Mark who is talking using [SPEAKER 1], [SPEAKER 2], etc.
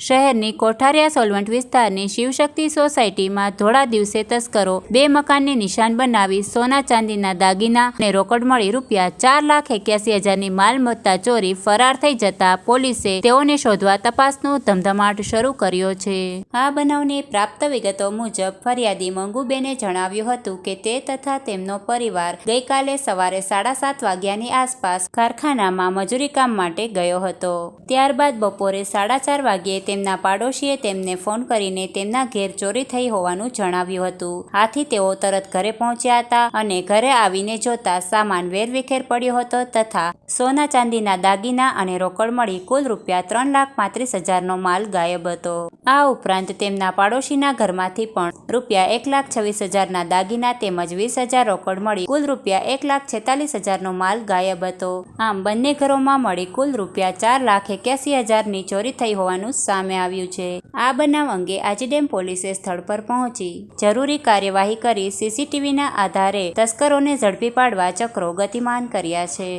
[SPEAKER 1] શહેરની કોઠારિયા સોલવંટ વિસ્તારની શિવશક્તિ સોસાયટીમાં ધોળા દિવસે તસ્કરો બે મકાનને નિશાન બનાવી સોના ચાંદીના દાગીના અને રોકડ મળી રૂપિયા ચાર લાખ એક્યાસી હજારની માલમત્તા ચોરી ફરાર થઈ જતા પોલીસે તેઓને શોધવા તપાસનો ધમધમાટ શરૂ કર્યો છે. આ બનાવની પ્રાપ્ત વિગતો મુજબ ફરિયાદી મંગુબેને જણાવ્યું હતું કે તે તથા તેમનો પરિવાર ગઈકાલે સવારે સાડા સાત વાગ્યાની આસપાસ કારખાનામાં મજૂરી કામ માટે ગયો હતો. ત્યારબાદ બપોરે સાડા ચાર વાગ્યે તેમના પાડોશીએ તેમને ફોન કરીને તેમના ઘેર ચોરી થઈ હોવાનું જણાવ્યું હતું. આથી તેઓ તરત ઘરે પહોંચ્યા હતા અને ઘરે આવીને જોતા સામાન વેરવિખેર પડ્યો હતો તથા સોના ચાંદીના દાગીના અને રોકડ મળી કુલ રૂપિયા ત્રણ લાખ પાંત્રીસ હજારનો માલ ગાયબ હતો. આ ઉપરાંત તેમના પાડોશીના ઘરમાંથી પણ રૂપિયા એક લાખ છવ્વીસ હજારના દાગીના તેમજ વીસ હજાર રોકડ મળી. કુલ રૂપિયા એક લાખ છેતાલીસ હજારનો માલ ગાયબ હતો. આમ બંને ઘરોમાં મળી કુલ રૂપિયા ચાર લાખ એક્યાસી હજારની ચોરી થઈ હોવાનું સામે આવ્યું છે. આ બનાવ અંગે આજીડેમ પોલીસે સ્થળ પર પહોંચી જરૂરી કાર્યવાહી કરી સીસીટીવીના આધારે તસ્કરોને ઝડપી પાડવા ચક્રો ગતિમાન કર્યા છે.